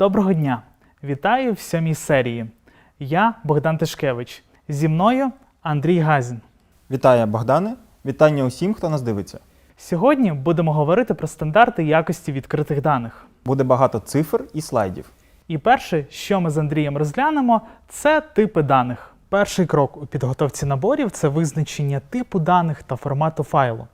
Доброго дня! Вітаю в сьомій серії. Я Богдан Тишкевич. Зі мною Андрій Газін. Вітаю, Богдане. Вітання усім, хто нас дивиться. Сьогодні будемо говорити про стандарти якості відкритих даних. Буде багато цифр і слайдів. І перше, що ми з Андрієм розглянемо, це типи даних. Перший крок у підготовці наборів це визначення типу даних та формату файлу.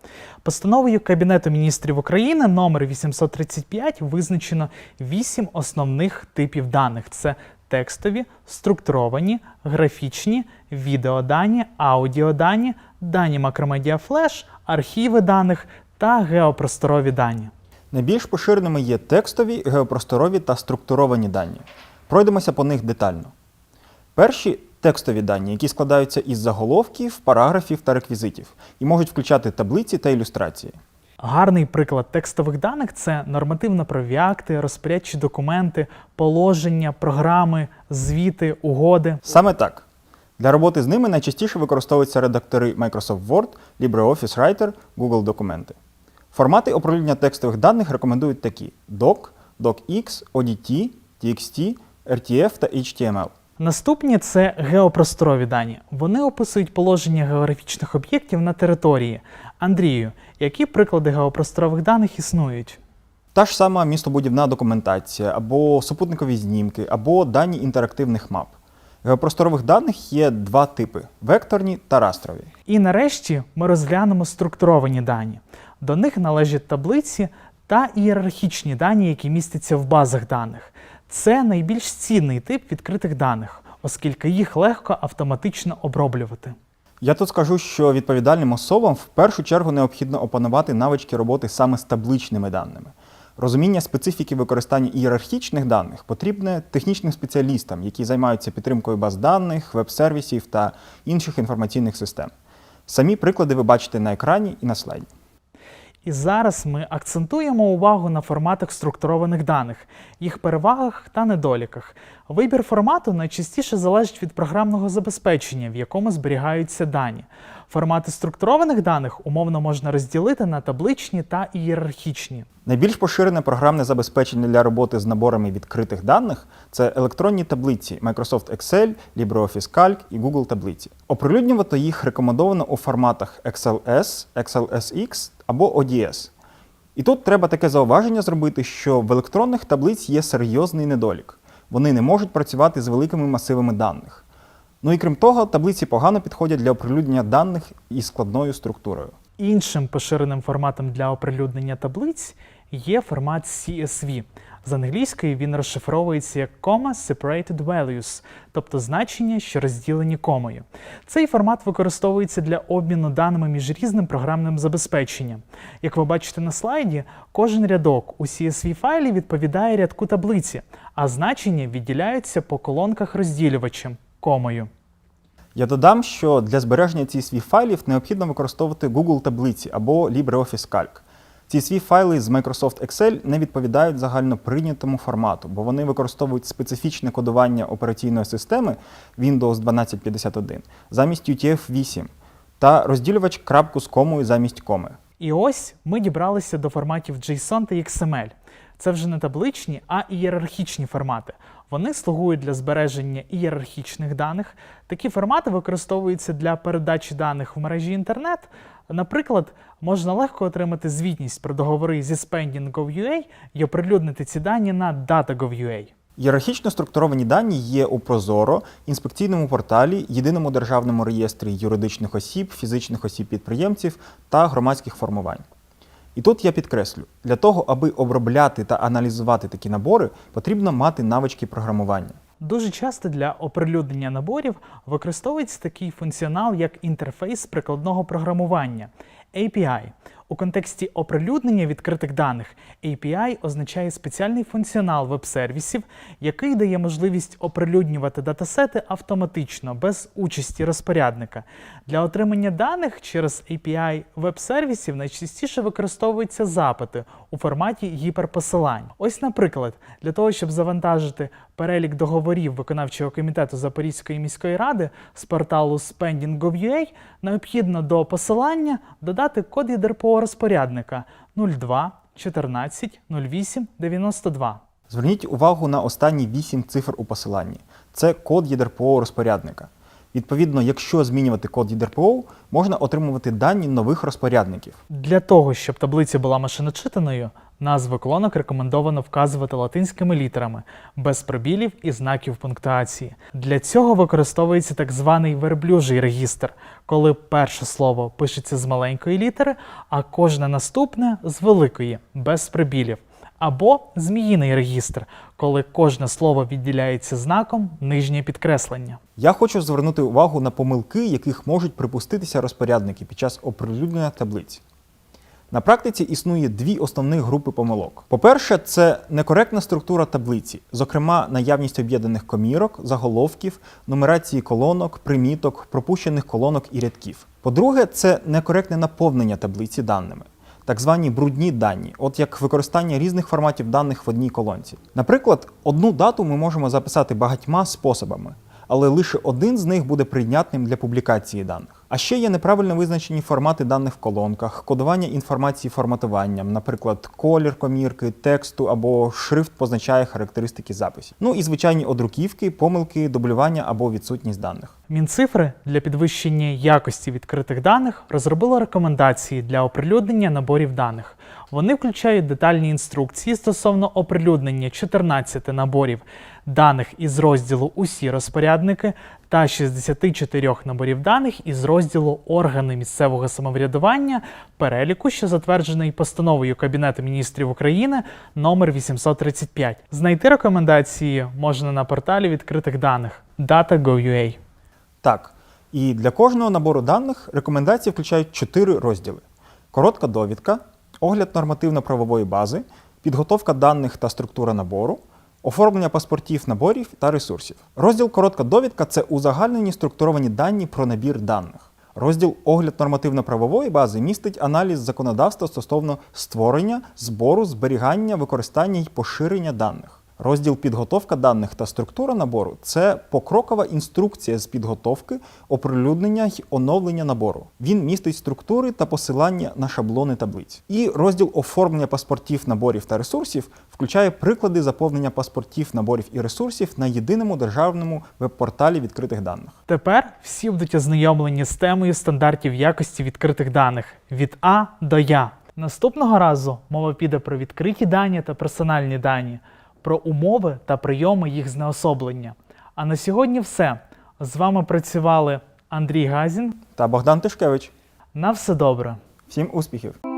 Постановою Кабінету міністрів України номер 835 визначено 8 основних типів даних: це текстові, структуровані, графічні, відеодані, аудіодані, дані макромедіа флеш, архіви даних та геопросторові дані. Найбільш поширеними є текстові, геопросторові та структуровані дані. Пройдемося по них детально. Перші текстові дані, які складаються із заголовків, параграфів та реквізитів, і можуть включати таблиці та ілюстрації. Гарний приклад текстових даних це нормативно-правові акти, розпорядчі документи, положення, програми, звіти, угоди. Саме так. Для роботи з ними найчастіше використовуються редактори Microsoft Word, LibreOffice Writer, Google Документи. Формати оприлюднення текстових даних рекомендують такі: DOC, DOCX, ODT, TXT, RTF та HTML. Наступні це геопросторові дані. Вони описують положення географічних об'єктів на території. Андрію, які приклади геопросторових даних існують? Та ж сама містобудівна документація, або супутникові знімки, або дані інтерактивних мап. Геопросторових даних є два типи векторні та растрові. І нарешті ми розглянемо структуровані дані. До них належать таблиці та ієрархічні дані, які містяться в базах даних. Це найбільш цінний тип відкритих даних, оскільки їх легко автоматично оброблювати. Я тут скажу, що відповідальним особам в першу чергу необхідно опанувати навички роботи саме з табличними даними. Розуміння специфіки використання ієрархічних даних потрібне технічним спеціалістам, які займаються підтримкою баз даних, веб-сервісів та інших інформаційних систем. Самі приклади ви бачите на екрані і на слайді. І зараз ми акцентуємо увагу на форматах структурованих даних, їх перевагах та недоліках. Вибір формату найчастіше залежить від програмного забезпечення, в якому зберігаються дані. Формати структурованих даних умовно можна розділити на табличні та ієрархічні. Найбільш поширене програмне забезпечення для роботи з наборами відкритих даних це електронні таблиці Microsoft Excel, LibreOffice Calc і Google таблиці. Оприлюднювати їх рекомендовано у форматах XLS, XLSX або ODS. І тут треба таке зауваження зробити, що в електронних таблиць є серйозний недолік. Вони не можуть працювати з великими масивами даних. Ну і крім того, таблиці погано підходять для оприлюднення даних із складною структурою. Іншим поширеним форматом для оприлюднення таблиць є формат CSV. З англійської він розшифровується як Comma Separated Values, тобто значення, що розділені комою. Цей формат використовується для обміну даними між різним програмним забезпеченням. Як ви бачите на слайді, кожен рядок у CSV файлі відповідає рядку таблиці, а значення відділяються по колонках розділювачем комою. Я додам, що для збереження CSV файлів необхідно використовувати Google таблиці або LibreOffice Calc. CSV файли з Microsoft Excel не відповідають загально прийнятому формату, бо вони використовують специфічне кодування операційної системи Windows 1251 замість UTF-8 та розділювач крапку з комою замість коми. І ось ми дібралися до форматів JSON та XML. Це вже не табличні, а ієрархічні формати. Вони слугують для збереження ієрархічних даних. Такі формати використовуються для передачі даних в мережі інтернет. Наприклад, можна легко отримати звітність про договори зі Spending.gov.ua і оприлюднити ці дані на Data.gov.ua. Ієрархічно структуровані дані є у Прозоро, інспекційному порталі, єдиному державному реєстрі юридичних осіб, фізичних осіб-підприємців та громадських формувань. І тут я підкреслю, для того, аби обробляти та аналізувати такі набори, потрібно мати навички програмування. Дуже часто для оприлюднення наборів використовується такий функціонал, як інтерфейс прикладного програмування API. У контексті оприлюднення відкритих даних API означає спеціальний функціонал веб-сервісів, який дає можливість оприлюднювати датасети автоматично, без участі розпорядника. Для отримання даних через API веб-сервісів найчастіше використовуються запити у форматі гіперпосилань. Ось, наприклад, для того, щоб завантажити перелік договорів виконавчого комітету Запорізької міської ради з порталу Spending.gov.ua, необхідно до посилання додати код ЄДРПО розпорядника 02 14 08 92. Зверніть увагу на останні 8 цифр у посиланні. Це код ЄДРПО розпорядника. Відповідно, якщо змінювати код ЄДРПО, можна отримувати дані нових розпорядників. Для того, щоб таблиця була машиночитаною, назви колонок рекомендовано вказувати латинськими літерами, без пробілів і знаків пунктуації. Для цього використовується так званий верблюжий регістр, коли перше слово пишеться з маленької літери, а кожне наступне з великої, без пробілів. Або зміїний регістр, коли кожне слово відділяється знаком нижнє підкреслення. Я хочу звернути увагу на помилки, яких можуть припуститися розпорядники під час оприлюднення таблиць. На практиці існує дві основні групи помилок. По-перше, це некоректна структура таблиці, зокрема наявність об'єднаних комірок, заголовків, нумерації колонок, приміток, пропущених колонок і рядків. По-друге, це некоректне наповнення таблиці даними. Так звані брудні дані, от як використання різних форматів даних в одній колонці. Наприклад, одну дату ми можемо записати багатьма способами, але лише один з них буде прийнятним для публікації даних. А ще є неправильно визначені формати даних в колонках, кодування інформації форматуванням, наприклад, колір комірки, тексту або шрифт позначає характеристики записів. Ну і звичайні одруківки, помилки, дублювання або відсутність даних. Мінцифри для підвищення якості відкритих даних розробило рекомендації для оприлюднення наборів даних. Вони включають детальні інструкції стосовно оприлюднення 14 наборів даних із розділу Усі розпорядники та 64 наборів даних із розділу Органи місцевого самоврядування, переліку, що затверджений постановою Кабінету міністрів України номер 835. Знайти рекомендації можна на порталі відкритих даних data.gov.ua. Так, і для кожного набору даних рекомендації включають чотири розділи: коротка довідка, огляд нормативно-правової бази, підготовка даних та структура набору, оформлення паспортів наборів та ресурсів. Розділ коротка довідка це узагальнені структуровані дані про набір даних. Розділ огляд нормативно-правової бази містить аналіз законодавства стосовно створення, збору, зберігання, використання й поширення даних. Розділ підготовка даних та структура набору це покрокова інструкція з підготовки, оприлюднення й оновлення набору. Він містить структури та посилання на шаблони таблиць. І розділ оформлення паспортів наборів та ресурсів включає приклади заповнення паспортів наборів і ресурсів на єдиному державному веб-порталі відкритих даних. Тепер всі будуть ознайомлені з темою стандартів якості відкритих даних від А до Я. Наступного разу мова піде про відкриті дані та персональні дані, про умови та прийоми їх знеособлення. А на сьогодні все. З вами працювали Андрій Газін. Та Богдан Тишкевич. На все добре. Всім успіхів!